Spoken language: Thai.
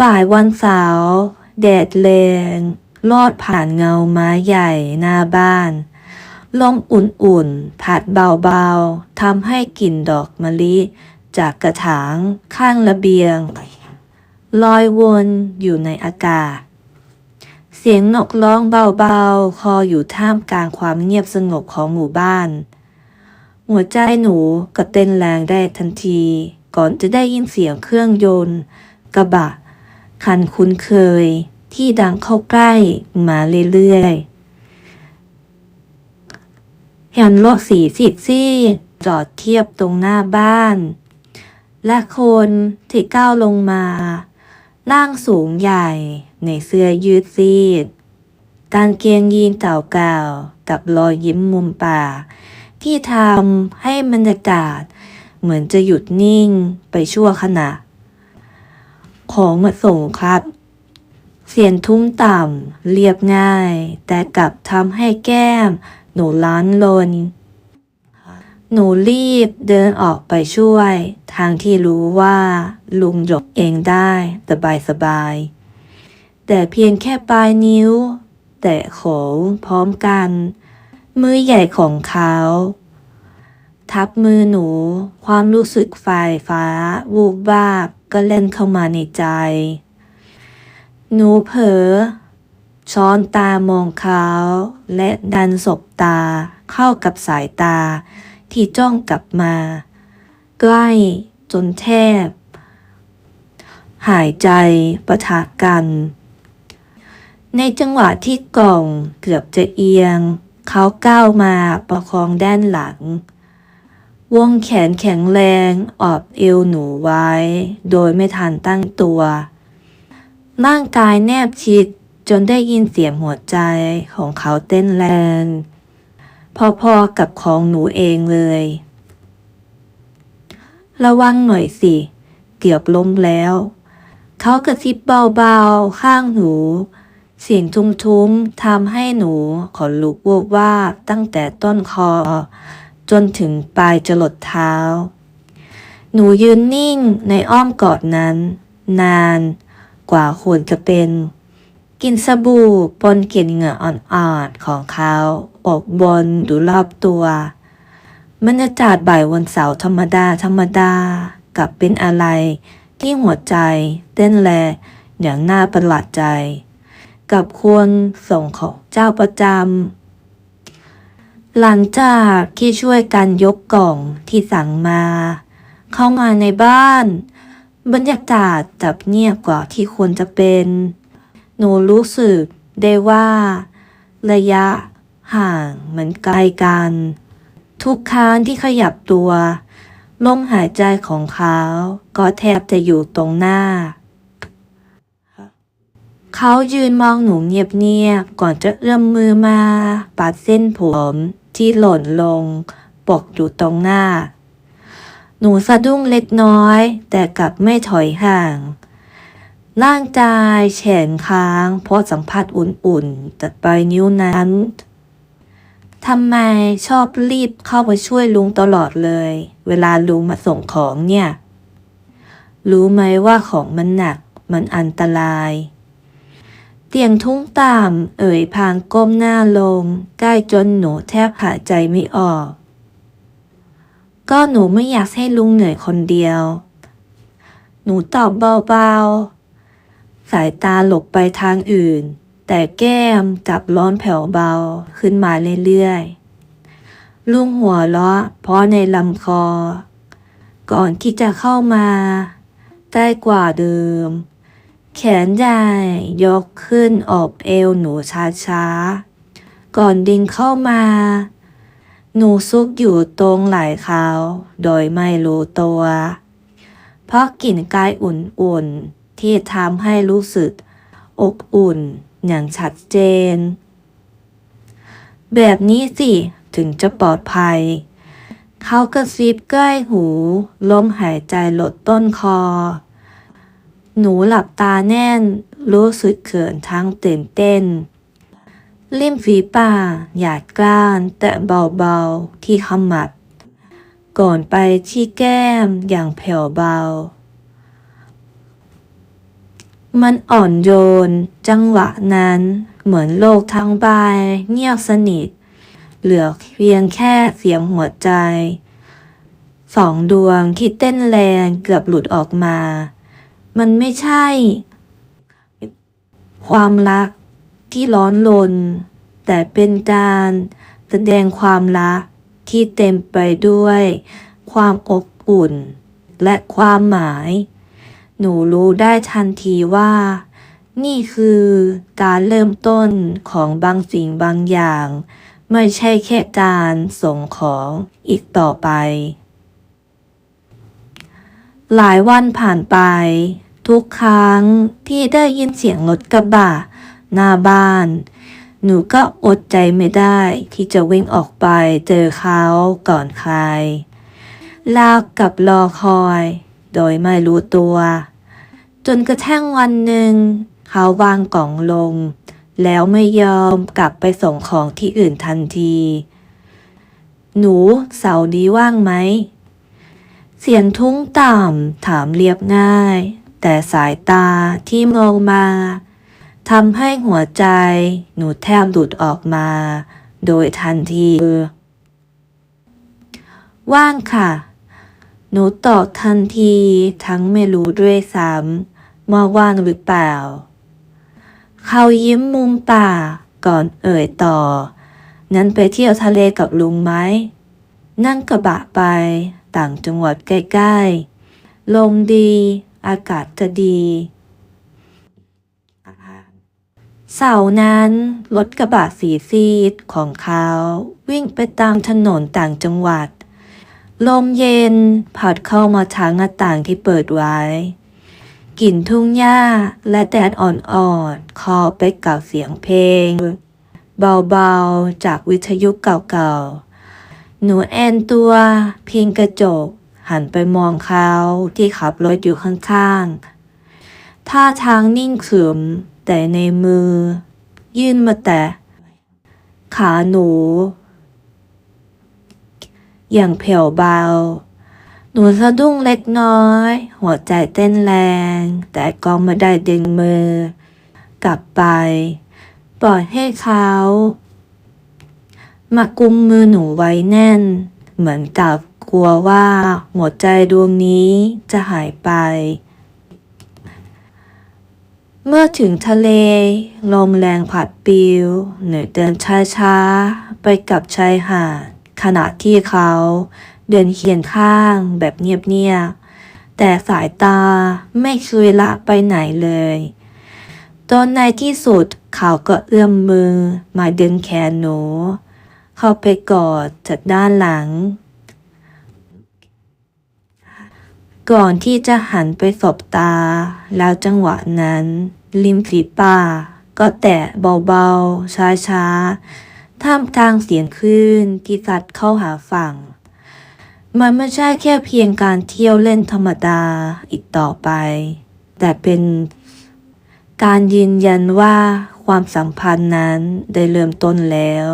บ่ายวันเสาร์แดดแรงลอดผ่านเงาไม้ใหญ่หน้าบ้าน ลมอุ่นๆผัดเบาๆทำให้กลิ่นดอกมะลิ จากกระถางข้างระเบียง ลอยวนอยู่ในอากาศ เสียงนกร้องเบาๆ คออยู่ท่ามกลางความเงียบสงบของหมู่บ้าน หัวใจหนูก็เต้นแรงได้ทันที ก่อนจะได้ยินเสียงเครื่องยนต์ กระบะ คันคุ้นเคยที่ดังเข้าใกล้มาเรื่อยๆเห็นรถสีสิซี่จอดเทียบตรงหน้าบ้าน และคนที่ก้าวลงมา ร่างสูงใหญ่ในเสื้อยืดซีด กางเกียงยีนเก่าๆกับรอยยิ้มมุมปากที่ทำให้บรรยากาศ เหมือนจะหยุดนิ่งไปชั่วขณะ ของมาส่งครับ เสียงทุ้มต่ำเรียบง่าย แต่กลับทำให้แก้ม หนูล้านลน หนูรีบเดินออกไปช่วย ทางที่รู้ว่า ลุงหยกเองได้สบายสบาย แต่เพียงแค่ปลายนิ้ว แต่โขพร้อมกัน มือใหญ่ของเขาทับมือหนู ความรู้สึกไฟฟ้า วูบวาบ ก็เล่นเข้ามาในใจ หนูเผลอช้อนตามองเขาและดันศบตาเข้ากับสายตาที่จ้องกลับมา ใกล้จนแทบ หายใจประทะกัน ในจังหวะที่กล่องเกือบจะเอียง เขาก้าวมาประคองด้านหลัง วงแขนแข็งแรงออบเอวหนูไว้ โดยไม่ทันตั้งตัว ร่างกายแนบชิดจนได้ยินเสียงหัวใจของเขาเต้นแรง พอๆกับของหนูเองเลย ระวังหน่อยสิ เกือบล้มแล้ว เขากระซิบเบาๆ ข้างหนู เสียงทุ้มๆทำให้หนูขนลุกวูบว่าบตั้งแต่ต้นคอ จนถึงปลายจรดเท้า หนูยืนนิ่งในอ้อมกอดนั้น นานกว่าควรจะเป็นกินสบู่ปนกลิ่นเหงื่ออ่อนๆของเขาอบวนอยู่รอบตัวบรรยากาศบ่ายวันเสาร์ธรรมดาธรรมดากับเป็นอะไรที่หัวใจเต้นแรงอย่างน่าประหลาดใจ กับคนส่งของเจ้าประจำ หลังจากที่ช่วยกันยกกล่องที่สั่งมา เข้ามาในบ้าน บรรยากาศจับเงียบกว่าที่ควรจะเป็น หนูรู้สึกได้ว่า ระยะห่างเหมือนไกลกัน ทุกครั้งที่ขยับตัวลมหายใจของเขาก็แทบจะอยู่ตรงหน้า เขายืนมองหนูเงียบๆก่อนจะเอื้อมมือมาปัดเส้นผม ที่หล่นลง ปกอยู่ตรงหน้า หนูสะดุ้งเล็กน้อย แต่กลับไม่ถอยห่าง ร่างกายแฉนค้าง เพราะสัมผัสอุ่นๆจากปลายนิ้วนั้นทำไมชอบรีบเข้าไปช่วยลุงตลอดเลย เวลาลุงมาส่งของเนี่ย รู้ไหมว่าของมันหนัก มันอันตราย ตียงทุ้งต่ำเอ่ยพางก้มหน้าลง ใกล้จนหนูแทบหายใจไม่ออก ก็หนูไม่อยากให้ลุงเหนื่อยคนเดียว หนูตอบเบาๆ สายตาหลบไปทางอื่น แต่แก้มจับร้อนแผ่วเบาขึ้นมาเรื่อยๆ ลุงหัวเราะเพราะในลำคอ ก่อนที่จะเข้ามา ใกล้กว่าเดิม แขนใหญ่ยกขึ้นอบเอวหนูช้าๆ ก่อนดึงเข้ามา หนูซุกอยู่ตรงไหล่เขาโดยไม่รู้ตัว เพราะกลิ่นกายอุ่นๆ ที่ทำให้รู้สึกอบอุ่นอย่างชัดเจน แบบนี้สิถึงจะปลอดภัย เขากระซิบใกล้หู ลมหายใจลดต้นคอ หนูหลับตาแน่น รู้สึกเขินทั้งตื่นเต้น ริมฝีปากหยาดกล้านแต่เบาๆที่ขมับ ก่อนไปที่แก้มอย่างแผ่วเบา มันอ่อนโยน จังหวะนั้น เหมือนโลกทั้งใบเงียบสนิท เหลือเพียงแค่เสียงหัวใจ สองดวงที่เต้นแรงเกือบหลุดออกมา มันไม่ใช่ ความรักที่ร้อนรนแต่เป็นการแสดงความรักที่เต็มไปด้วย ความอบอุ่น และความหมาย หนูรู้ได้ทันทีว่า นี่คือการเริ่มต้นของบางสิ่งบางอย่าง ไม่ใช่แค่การส่งของอีกต่อไป หลายวันผ่านไป ทุกครั้งที่ได้ยินเสียงรถกระบะหน้าบ้าน หนูก็อดใจไม่ได้ที่จะวิ่งออกไปเจอเขาก่อนใคร ลาวกับรอคอย โดยไม่รู้ตัว จนกระทั่งวันหนึ่ง เขาวางกล่องลง แล้วไม่ยอมกลับไปส่งของที่อื่นทันที หนูเสาร์นี้ว่างไหม เสียงทุ้งต่ำถามเรียบง่าย แต่สายตาที่มองมาทำให้หัวใจหนูแทบหลุดออกมา โดยทันทีว่างค่ะ หนูตอบทันทีทั้งไม่รู้ด้วยซ้ำว่าว่างหรือเปล่า เขายิ้มมุมปากก่อนเอ่ยต่อ นั้นไปเที่ยวทะเลกับลุงไหม นั่งกระบะไปต่างจังหวัดใกล้ๆ ลมดี อากาศจะดีเสาร์นั้นรถกระบะสีซีดของเขาวิ่งไปตามถนนต่างจังหวัด ลมเย็นพัดเข้ามาทางหน้าต่างที่เปิดไว้กลิ่นทุ่งหญ้าและแดดอ่อนๆคอไปกับเสียงเพลง เบาๆจากวิทยุเก่าๆ หนูแอนตัว พิงกระจก หันไปมองเขาที่ขับรถอยู่ข้างๆ ท่าทางนิ่งขรึม แต่ในมือ ยื่นมาแต่ ขาหนู อย่างแผ่วเบา หนูสะดุ้งเล็กน้อย หัวใจเต้นแรง แต่ก็ไม่ได้ดึงมือ กลับไป ปล่อยให้เขามากุมมือหนูไว้แน่น เหมือนกับ กลัวว่าหัวใจดวงนี้จะหายไป เมื่อถึงทะเล ลมแรงผัดปิวหนูเดินช้าๆ ไปกับชายหาดขณะที่เขาเดินเคียงข้างแบบเงียบๆ แต่สายตาไม่เคยละไปไหนเลยตอนในที่สุดเขาก็เอื้อมมือมาดึงแขนหนู เข้าไปกอดจากด้านหลัง ก่อนที่จะหันไปสบตา แล้วจังหวะนั้น ริมฝีปากก็แตะเบาๆ ช้าๆ ท่ามกลางเสียงคลื่นที่ซัดเข้าหาฝั่ง มันไม่ใช่แค่เพียงการเที่ยวเล่นธรรมดาอีกต่อไป แต่เป็นการยืนยันว่าความสัมพันธ์นั้นได้เริ่มต้นแล้ว